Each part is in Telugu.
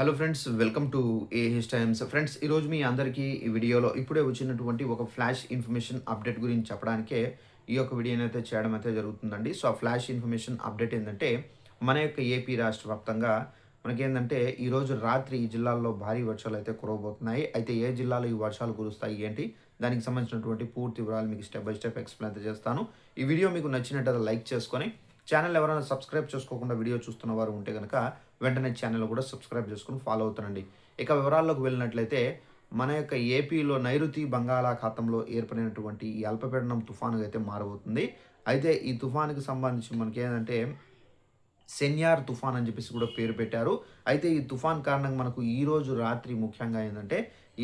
Hello friends welcome to AH times friends ఈరోజు మీ అందరికీ ఈ వీడియోలో ఇప్పుడే వచ్చినటువంటి ఒక ఫ్లాష్ ఇన్ఫర్మేషన్ అప్డేట్ గురించి చెప్పడానికే ఈ యొక్క వీడియోని అయితే చేయడం అయితే జరుగుతుందండి. సో ఆ ఫ్లాష్ ఇన్ఫర్మేషన్ అప్డేట్ ఏంటంటే మన యొక్క ఏపీ రాష్ట్ర వ్యాప్తంగా మనకేంటంటే ఈరోజు రాత్రి ఈ జిల్లాల్లో భారీ వర్షాలు అయితే కురవబోతున్నాయి. అయితే ఏ జిల్లాలో ఈ వర్షాలు కురుస్తాయి ఏంటి? దానికి సంబంధించినటువంటి పూర్తి వివరాలు మీకు స్టెప్ బై స్టెప్ ఎక్స్ప్లెయిన్ అయితే చేస్తాను. ఈ వీడియో మీకు నచ్చినట్టు లైక్ చేసుకొని ఛానల్ ఎవరైనా సబ్స్క్రైబ్ చేసుకోకుండా వీడియో చూస్తున్న వారు ఉంటే కనుక వెంటనే ఛానల్ కూడా సబ్స్క్రైబ్ చేసుకుని ఫాలో అవుతానండి ఇక వివరాల్లోకి వెళ్ళినట్లయితే మన యొక్క ఏపీలో నైరుతి బంగాళాఖాతంలో ఏర్పడినటువంటి ఈ అల్పపీడనం తుఫానుగా అయితే మారబోతుంది. అయితే ఈ తుఫానుకి సంబంధించి మనకి ఏంటంటే సెన్యార్ తుఫాన్ అని చెప్పేసి కూడా పేరు పెట్టారు. అయితే ఈ తుఫాన్ కారణంగా మనకు ఈ రోజు రాత్రి ముఖ్యంగా ఏంటంటే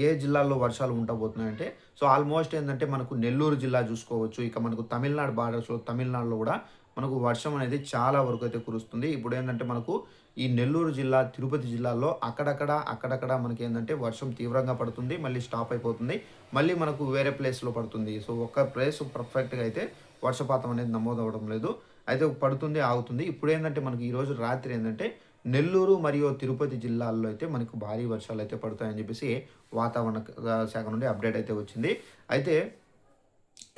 ఏ జిల్లాల్లో వర్షాలు ఉండబోతున్నాయంటే సో ఆల్మోస్ట్ ఏంటంటే మనకు నెల్లూరు జిల్లా చూసుకోవచ్చు. ఇక మనకు తమిళనాడు బార్డర్స్లో తమిళనాడులో కూడా మనకు వర్షం అనేది చాలా వరకు అయితే కురుస్తుంది. ఇప్పుడు ఏంటంటే మనకు ఈ నెల్లూరు జిల్లా తిరుపతి జిల్లాలో అక్కడక్కడ అక్కడక్కడ మనకి ఏంటంటే వర్షం తీవ్రంగా పడుతుంది. మళ్ళీ స్టాప్ అయిపోతుంది. మళ్ళీ మనకు వేరే ప్లేస్లో పడుతుంది. సో ఒక్క ప్లేస్ పర్ఫెక్ట్గా అయితే వర్షపాతం అనేది నమోదవడం లేదు. అయితే పడుతుంది ఆగుతుంది. ఇప్పుడు ఏంటంటే మనకి ఈరోజు రాత్రి ఏంటంటే నెల్లూరు మరియు తిరుపతి జిల్లాల్లో అయితే మనకు భారీ వర్షాలు అయితే పడతాయని చెప్పేసి వాతావరణ శాఖ నుండి అప్డేట్ అయితే వచ్చింది. అయితే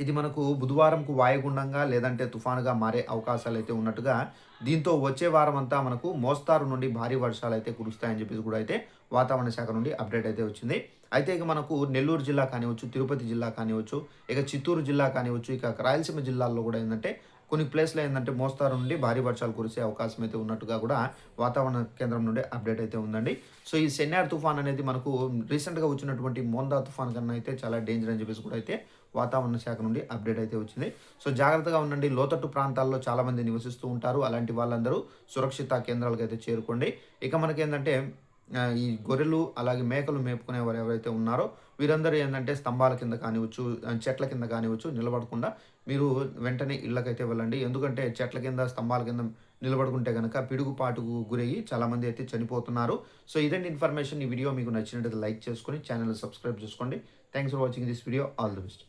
ఇది మనకు బుధవారంకు వాయుగుండంగా లేదంటే తుఫానుగా మారే అవకాశాలు అయితే ఉన్నట్టుగా దీంతో వచ్చే వారం అంతా మనకు మోస్తారు నుండి భారీ వర్షాలు అయితే కురుస్తాయని చెప్పేసి కూడా అయితే వాతావరణ శాఖ నుండి అప్డేట్ అయితే వచ్చింది. అయితే ఇక మనకు నెల్లూరు జిల్లా కానివచ్చు తిరుపతి జిల్లా కానివచ్చు ఇక చిత్తూరు జిల్లా కానివచ్చు ఇక రాయలసీమ జిల్లాల్లో కూడా ఏంటంటే కొన్ని ప్లేస్లో ఏంటంటే మోస్తారు నుండి భారీ వర్షాలు కురిసే అవకాశం అయితే ఉన్నట్టుగా కూడా వాతావరణ కేంద్రం నుండి అప్డేట్ అయితే ఉందండి. సో ఈ సెన్యార్ తుఫాన్ అనేది మనకు రీసెంట్గా వచ్చినటువంటి మోందా తుఫాన్ కన్నా అయితే చాలా డేంజర్ అని చెప్పేసి కూడా అయితే వాతావరణ శాఖ నుండి అప్డేట్ అయితే వచ్చింది. సో జాగ్రత్తగా ఉండండి. లోతట్టు ప్రాంతాల్లో చాలామంది నివసిస్తూ ఉంటారు. అలాంటి వాళ్ళందరూ సురక్షిత కేంద్రాలకు అయితే చేరుకోండి. ఇక మనకేంటంటే ఈ గొర్రెలు అలాగే మేకలు మేపుకునే వారు ఎవరైతే ఉన్నారో వీరందరూ ఏంటంటే స్తంభాల కింద కానివచ్చు చెట్ల కింద కానివచ్చు నిలబడకుండా మీరు వెంటనే ఇళ్ళకైతే వెళ్ళండి. ఎందుకంటే చెట్ల కింద స్తంభాల కింద నిలబడుకుంటే కనుక పిడుగుపాటుకు గురయ్యి చాలామంది అయితే చనిపోతున్నారు. సో ఇదండి ఇన్ఫర్మేషన్. ఈ వీడియో మీకు నచ్చినట్టు లైక్ చేసుకొని ఛానల్ సబ్స్క్రైబ్ చేసుకోండి. Thanks for watching this video all the best